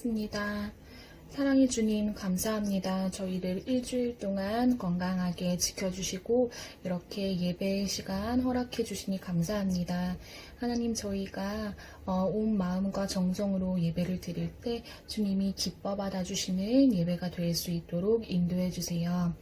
기도하겠습니다. 사랑의 주님, 감사합니다. 저희를 일주일 동안 건강하게 지켜주시고, 이렇게 예배 시간 허락해 주시니 감사합니다. 하나님, 저희가 어, 온 마음과 정성으로 예배를 드릴 때 주님이 기뻐 받아주시는 예배가 될 수 있도록 인도해 주세요.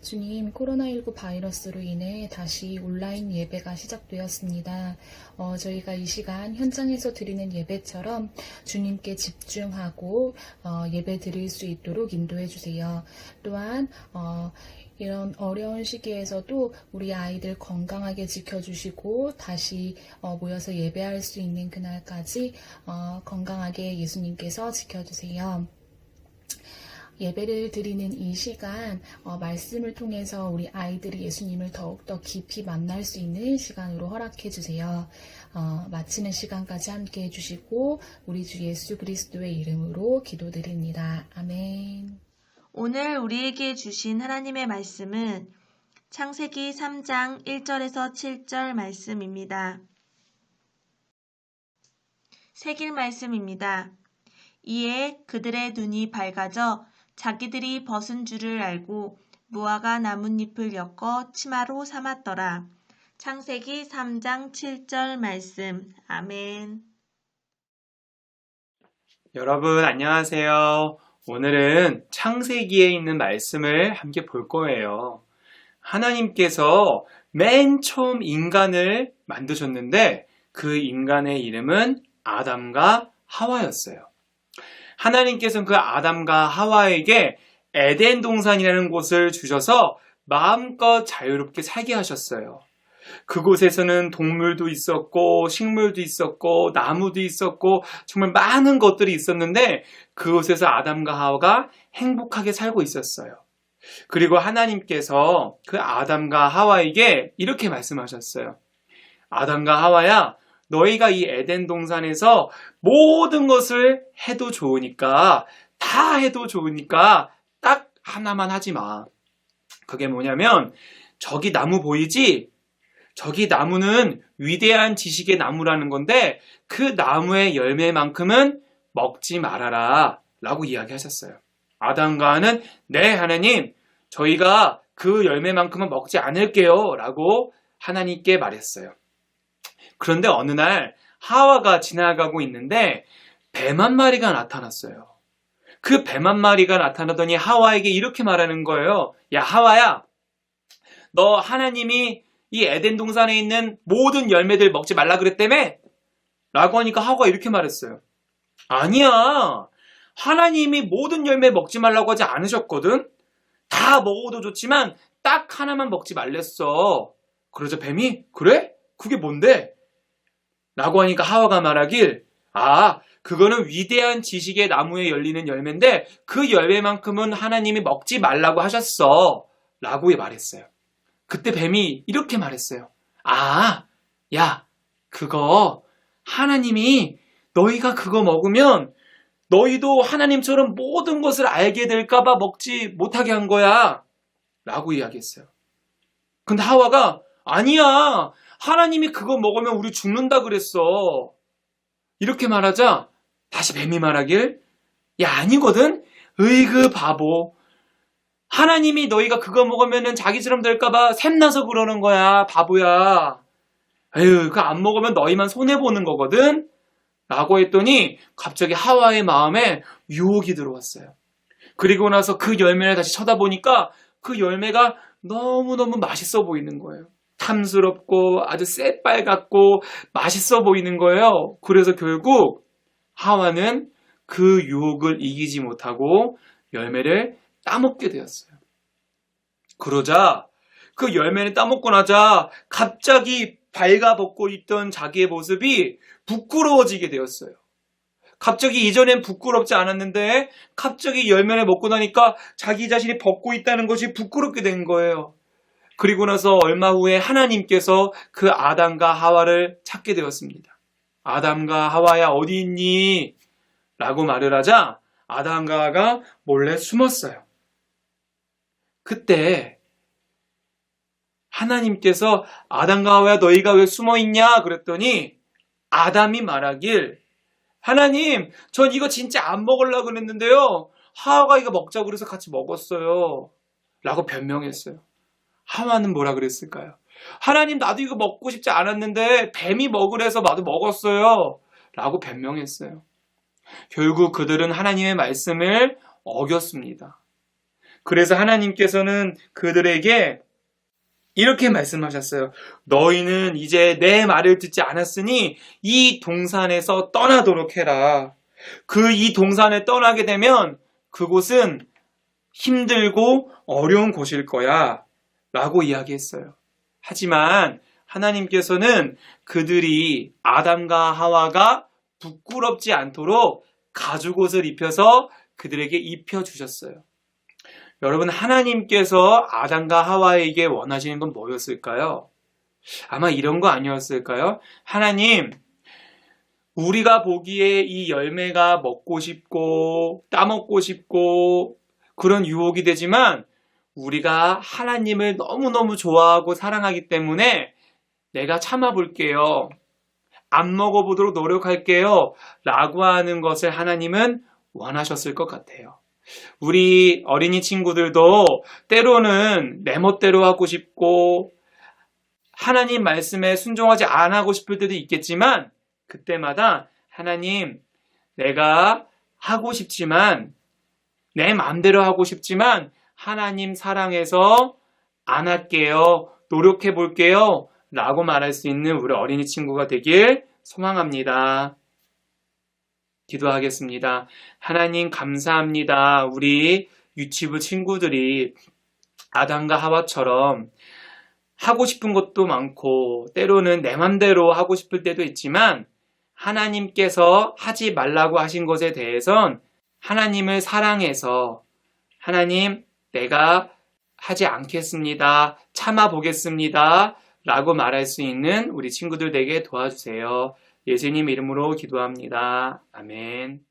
주님, 코로나19 바이러스로 인해 다시 온라인 예배가 시작되었습니다. 어, 저희가 이 시간 현장에서 드리는 예배처럼 주님께 집중하고 어, 예배 드릴 수 있도록 인도해 주세요. 또한 어, 이런 어려운 시기에서도 우리 아이들 건강하게 지켜주시고 다시 어, 모여서 예배할 수 있는 그날까지 어, 건강하게 예수님께서 지켜주세요. 예배를 드리는 이 시간, 어, 말씀을 통해서 우리 아이들이 예수님을 더욱더 깊이 만날 수 있는 시간으로 허락해 주세요. 어, 마치는 시간까지 함께 해주시고, 우리 주 예수 그리스도의 이름으로 기도드립니다. 아멘. 오늘 우리에게 주신 하나님의 말씀은 창세기 3장 1절에서 7절 말씀입니다. 새길 말씀입니다. 이에 그들의 눈이 밝아져 자기들이 벗은 줄을 알고 무화과 나뭇잎을 엮어 치마로 삼았더라. 창세기 3장 7절 말씀. 아멘. 여러분, 안녕하세요. 오늘은 창세기에 있는 말씀을 함께 볼 거예요. 하나님께서 맨 처음 인간을 만드셨는데 그 인간의 이름은 아담과 하와였어요. 하나님께서는 그 아담과 하와에게 에덴 동산이라는 곳을 주셔서 마음껏 자유롭게 살게 하셨어요. 그곳에서는 동물도 있었고, 식물도 있었고, 나무도 있었고, 정말 많은 것들이 있었는데, 그곳에서 아담과 하와가 행복하게 살고 있었어요. 그리고 하나님께서 그 아담과 하와에게 이렇게 말씀하셨어요. 아담과 하와야, 너희가 이 에덴 동산에서 모든 것을 해도 좋으니까, 다 해도 좋으니까, 딱 하나만 하지 마. 그게 뭐냐면, 저기 나무 보이지? 저기 나무는 위대한 지식의 나무라는 건데 그 나무의 열매만큼은 먹지 말아라 라고 이야기하셨어요. 아담과 하는 네 하나님 저희가 그 열매만큼은 먹지 않을게요 라고 하나님께 말했어요. 그런데 어느 날 하와가 지나가고 있는데 뱀 한 마리가 나타났어요. 그 뱀 한 마리가 나타나더니 하와에게 이렇게 말하는 거예요. 야 하와야 너 하나님이 이 에덴 동산에 있는 모든 열매들 먹지 말라 그랬다며? 라고 하니까 하와가 이렇게 말했어요. 아니야. 하나님이 모든 열매 먹지 말라고 하지 않으셨거든? 다 먹어도 좋지만 딱 하나만 먹지 말랬어. 그러자 뱀이, 그래? 그게 뭔데? 라고 하니까 하와가 말하길, 아, 그거는 위대한 지식의 나무에 열리는 열매인데 그 열매만큼은 하나님이 먹지 말라고 하셨어. 라고 말했어요. 그때 뱀이 이렇게 말했어요. 아, 야, 그거 하나님이 너희가 그거 먹으면 너희도 하나님처럼 모든 것을 알게 될까봐 먹지 못하게 한 거야. 라고 이야기했어요. 근데 하와가 아니야. 하나님이 그거 먹으면 우리 죽는다 그랬어. 이렇게 말하자 다시 뱀이 말하길 야 아니거든. 으이그 바보. 하나님이 너희가 그거 먹으면 자기처럼 될까봐 샘나서 그러는 거야, 바보야. 에휴, 그거 안 먹으면 너희만 손해보는 거거든? 라고 했더니 갑자기 하와의 마음에 유혹이 들어왔어요. 그리고 나서 그 열매를 다시 쳐다보니까 그 열매가 너무너무 맛있어 보이는 거예요. 탐스럽고 아주 새빨갛고 맛있어 보이는 거예요. 그래서 결국 하와는 그 유혹을 이기지 못하고 열매를 따먹게 되었어요. 그러자 그 열매를 따먹고 나자 갑자기 발가벗고 있던 자기의 모습이 부끄러워지게 되었어요. 갑자기 이전엔 부끄럽지 않았는데 갑자기 열매를 먹고 나니까 자기 자신이 벗고 있다는 것이 부끄럽게 된 거예요. 그리고 나서 얼마 후에 하나님께서 그 아담과 하와를 찾게 되었습니다. 아담과 하와야 어디 있니? 라고 말을 하자 아담과 하와가 몰래 숨었어요. 그때 하나님께서 아담과 하와야 너희가 왜 숨어 있냐 그랬더니 아담이 말하길 하나님, 전 이거 진짜 안 먹으려고 그랬는데요. 하와가 이거 먹자고 그래서 같이 먹었어요. 라고 변명했어요. 하와는 뭐라 그랬을까요? 하나님, 나도 이거 먹고 싶지 않았는데 뱀이 먹으래서 나도 먹었어요. 라고 변명했어요. 결국 그들은 하나님의 말씀을 어겼습니다. 그래서 하나님께서는 그들에게 이렇게 말씀하셨어요. 너희는 이제 내 말을 듣지 않았으니 이 동산에서 떠나도록 해라. 그 이 동산에 떠나게 되면 그곳은 힘들고 어려운 곳일 거야. 라고 이야기했어요. 하지만 하나님께서는 그들이 아담과 하와가 부끄럽지 않도록 가죽옷을 입혀서 그들에게 입혀주셨어요. 여러분, 하나님께서 아담과 하와에게 원하시는 건 뭐였을까요? 아마 이런 거 아니었을까요? 하나님, 우리가 보기에 이 열매가 먹고 싶고, 따먹고 싶고, 그런 유혹이 되지만, 우리가 하나님을 너무너무 좋아하고 사랑하기 때문에 내가 참아볼게요. 안 먹어보도록 노력할게요. 라고 하는 것을 하나님은 원하셨을 것 같아요. 우리 어린이 친구들도 때로는 내 멋대로 하고 싶고 하나님 말씀에 순종하지 안 하고 싶을 때도 있겠지만 그때마다 하나님 내가 하고 싶지만 내 마음대로 하고 싶지만 하나님 사랑해서 안 할게요. 노력해 볼게요. 라고 말할 수 있는 우리 어린이 친구가 되길 소망합니다. 기도하겠습니다. 하나님 감사합니다. 우리 유치부 친구들이 아담과 하와처럼 하고 싶은 것도 많고 때로는 내 맘대로 하고 싶을 때도 있지만 하나님께서 하지 말라고 하신 것에 대해선 하나님을 사랑해서 하나님 내가 하지 않겠습니다. 참아 보겠습니다. 라고 말할 수 있는 우리 친구들 되게 도와주세요. 예수님 이름으로 기도합니다. 아멘.